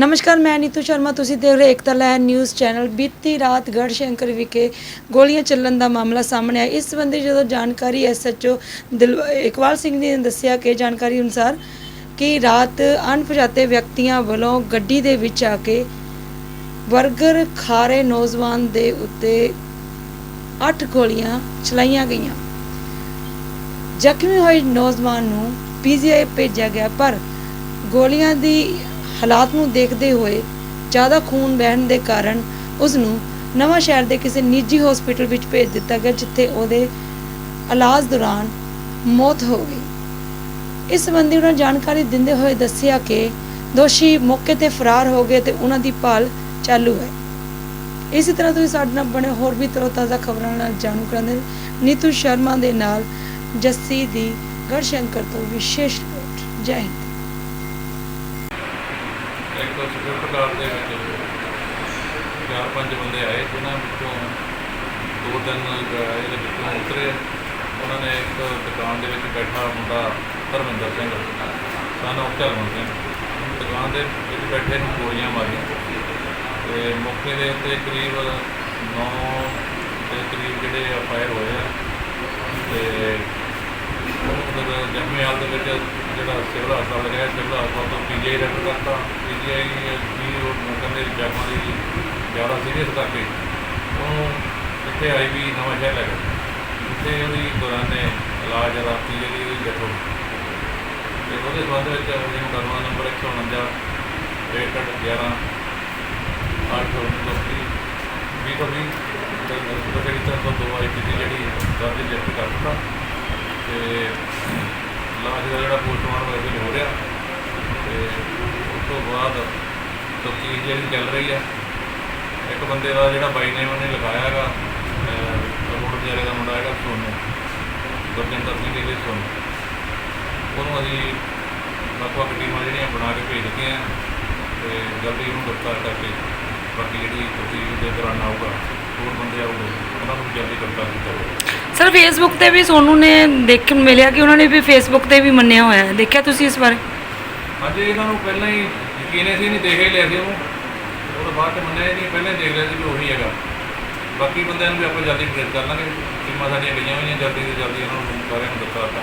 ਨਮਸਕਾਰ, ਮੈਂ ਨੀਤੂ ਸ਼ਰਮਾ। ਤੁਸੀਂ ਦੇਖ ਰਹੇ ਏਕਤਾ ਲਹਿਰ ਨਿਊਜ਼ ਚੈਨਲ। ਬੀਤੀ ਰਾਤ ਗੜਸ਼ੰਕਰ ਵਿਖੇ ਗੋਲੀਆਂ ਚੱਲਣ ਦਾ ਮਾਮਲਾ ਸਾਹਮਣੇ ਆਇਆ। ਇਸ ਸੰਬੰਧੀ ਜਦੋਂ ਜਾਣਕਾਰੀ ਐਸਐਚਓ ਦਿਲ ਇਕਬਾਲ ਸਿੰਘ ਨੇ ਦੱਸਿਆ ਕਿ ਜਾਣਕਾਰੀ ਅਨੁਸਾਰ ਕਿ ਰਾਤ ਅਣਪਛਾਤੇ ਵਿਅਕਤੀਆਂ ਵੱਲੋਂ ਗੱਡੀ ਦੇ ਵਿੱਚ ਆ ਕੇ 버ਗਰ ਖਾ ਰਹੇ ਨੌਜਵਾਨ ਦੇ ਉੱਤੇ 8 ਗੋਲੀਆਂ ਚਲਾਈਆਂ ਗਈਆਂ। ਜ਼ਖਮੀ ਹੋਏ ਨੌਜਵਾਨ ਨੂੰ ਪੀਜੀਆਈ ਭੇਜਿਆ ਗਿਆ, ਪਰ ਗੋਲੀਆਂ ਦੀ ਹਾਲਾਤ ਨੂੰ ਦੇਖਦੇ ਹੋਏ ਜ਼ਿਆਦਾ ਖੂਨ ਵਹਿਣ ਦੇ ਕਾਰਨ ਉਸ ਨੂੰ ਨਵਾਂ ਸ਼ਹਿਰ ਦੇ ਕਿਸੇ ਨਿੱਜੀ ਹਸਪੀਟਲ ਵਿੱਚ ਭੇਜ ਦਿੱਤਾ ਗਿਆ, ਜਿੱਥੇ ਉਹਦੇ ਇਲਾਜ ਦੌਰਾਨ ਮੌਤ ਹੋ ਗਈ। ਇਸ ਸੰਬੰਧੀ ਉਹਨਾਂ ਜਾਣਕਾਰੀ ਦਿੰਦੇ ਹੋਏ ਦੱਸਿਆ ਕਿ ਦੋਸ਼ੀ ਮੌਕੇ ਤੇ ਫਰਾਰ ਹੋ ਗਏ ਤੇ ਉਹਨਾਂ ਦੀ ਭਾਲ ਚਾਲੂ ਹੈ। ਇਸੇ ਤਰ੍ਹਾਂ ਤੁਸੀਂ ਸਾਡੇ ਨਾਲ ਬਣੇ ਹੋਰ ਵੀ ਤਰੋ-ਤਾਜ਼ਾ ਖਬਰਾਂ ਨਾਲ ਜਾਣੂ ਕਰਾਂਦੇ ਨੀਤੂ ਸ਼ਰਮਾ ਦੇ ਨਾਲ ਜੱਸੀ ਦੀ ਗੜਸ਼ੰਕਰ ਤੋਂ ਵਿਸ਼ੇਸ਼ ਰਿਪੋਰਟ। ਜੈ ਹਿੰਦ। ਇੱਕ ਸਵਿਫਟ ਕਾਰ ਦੇ ਵਿੱਚ ਚਾਰ ਪੰਜ ਬੰਦੇ ਆਏ, ਜਿਨ੍ਹਾਂ ਵਿੱਚੋਂ ਦੋ ਤਿੰਨ ਇਹਦੇ ਵਿੱਚੋਂ ਉਤਰੇ। ਉਹਨਾਂ ਨੇ ਇੱਕ ਦੁਕਾਨ ਦੇ ਵਿੱਚ ਬੈਠਾ ਮੁੰਡਾ ਧਰਮਿੰਦਰ ਸਿੰਘ ਸਾਨੂੰ ਝਲਮਣ ਸਿੰਘ। ਦੁਕਾਨ ਦੇ ਵਿੱਚ ਬੈਠੇ ਨੂੰ ਗੋਲੀਆਂ ਮਾਰੀਆਂ। ਤੇ ਮੌਕੇ ਦੇ ਉੱਤੇ ਕਰੀਬ 9 ਦੇ ਕਰੀਬ ਜਿਹੜੇ ਆ ਫਾਇਰ ਹੋਏ ਆ। ਤੇ ਉਹਨੂੰ ਮਤਲਬ ਜ਼ਖਮੀ ਹਾਲਤ ਵਿੱਚ ਜਿਹੜਾ ਸਿਵਲ ਹਸਪਤਾਲ ਲਗਾਇਆ ਸਿਵਲ ਹਸਪਤਾਲ ਤੋਂ ਪੀਜੀਆਈ ਰੈਫਰ ਕਰਤਾ। ਪੀਜੀਆਈ ਵੀ ਉਹ ਦੇ ਜ਼ਖਮਾਂ ਦੀ ਜ਼ਿਆਦਾ ਸੀਰੀਅਸ ਕਰਕੇ ਉਹਨੂੰ ਇੱਥੇ ਆਈ ਵੀ ਨਵਾਂ ਸ਼ਹਿਰ ਲੈ ਗਏ ਇੱਥੇ ਉਹਦੀ ਦੌਰਾਨੇ ਇਲਾਜ ਰਾਤੀ ਜਿਹੜੀ ਉਹਦੀ ਡੈਥ ਹੋ ਗਈ। ਤੇ ਉਹਦੇ ਸੰਬੰਧ ਵਿੱਚ ਅਸੀਂ ਮੁਕੱਦਮਾ ਨੰਬਰ 149 ਰੇਟਡ 11 8 20 ਵੀਹ ਤੋਂ ਵੀਹ, ਤੇ ਨੰਬਰ ਜਿਹੜੀ ਤਾਂ ਦੋ ਆਈਪੀਸੀ ਜਿਹੜੀ ਦਰਜ ਲਿਖਤ ਕਰ ਦਿੱਤਾ। ਤੇ ਲਾਸ਼ ਦਾ ਜਿਹੜਾ ਪੋਸਟਮਾਰਟਮ ਇਹਦੇ ਹੋ ਰਿਹਾ। ਤੇ ਉਸ ਤੋਂ ਬਾਅਦ ਤਫਤੀਸ਼ ਜਿਹੜੀ ਚੱਲ ਰਹੀ ਹੈ ਇੱਕ ਬੰਦੇ ਦਾ ਜਿਹੜਾ ਬਾਈ ਨੇਮ ਉਹਨੇ ਲਗਾਇਆ ਹੈਗਾ ਰੋਡ ਜਿਹੜੇ ਦਾ ਮੁੰਡਾ ਹੈਗਾ ਸੋਨੂ, ਗੁਰਜਿੰਦਰ ਸਿੰਘ ਦੇ ਸੋਨੂ। ਉਹਨੂੰ ਅਸੀਂ ਵੱਖ ਵੱਖ ਟੀਮਾਂ ਜਿਹੜੀਆਂ ਬਣਾ ਕੇ ਭੇਜ ਦਿੱਤੀਆਂ ਤੇ ਜਲਦੀ ਉਹਨੂੰ ਗ੍ਰਿਫਤਾਰ ਕਰਕੇ ਬਾਕੀ ਜਿਹੜੀ ਤਫਤੀਸ਼ ਦੇ ਦੌਰਾਨ ਆਊਗਾ, ਹੋਰ ਬੰਦੇ ਆਊਗੇ। ਉਹਨਾਂ ਨੂੰ ਜਲਦੀ ਗ੍ਰਿਫਤਾਰ ਸਰ ਫੇਸਬੁੱਕ ਤੇ ਵੀ ਸੋਨੂ ਨੇ ਦੇਖਣ ਨੂੰ ਮਿਲਿਆ ਕਿ ਉਹਨਾਂ ਨੇ ਵੀ ਫੇਸਬੁੱਕ ਤੇ ਵੀ ਮੰਨਿਆ ਹੋਇਆ ਹੈ। ਦੇਖਿਆ ਤੁਸੀਂ ਇਸ ਬਾਰੇ? ਹਾਂਜੀ ਇਹਨਾਂ ਨੂੰ ਪਹਿਲਾਂ ਹੀ ਯਕੀਨ ਸੀ ਨਹੀਂ ਦੇਖ ਹੀ ਲਿਆ ਸੀ ਉਹਨੂੰ। ਉਹ ਤੋਂ ਬਾਅਦ ਚ ਮੰਨਿਆ ਨਹੀਂ ਪਹਿਲਾਂ ਹੀ ਦੇਖ ਲਿਆ ਸੀ ਵੀ ਉਹੀ ਹੈਗਾ। ਬਾਕੀ ਬੰਦਿਆਂ ਨੂੰ ਵੀ ਆਪਾਂ ਜਲਦੀ ਟ੍ਰੇਸ ਕਰ ਲਾਂਗੇ। ਟੀਮਾਂ ਸਾਡੀਆਂ ਗਈਆਂ ਹੋਈਆਂ ਜਲਦੀ ਤੋਂ ਜਲਦੀ ਇਹਨਾਂ ਨੂੰ ਸਾਰਿਆਂ ਨੂੰ ਆਪਾਂ।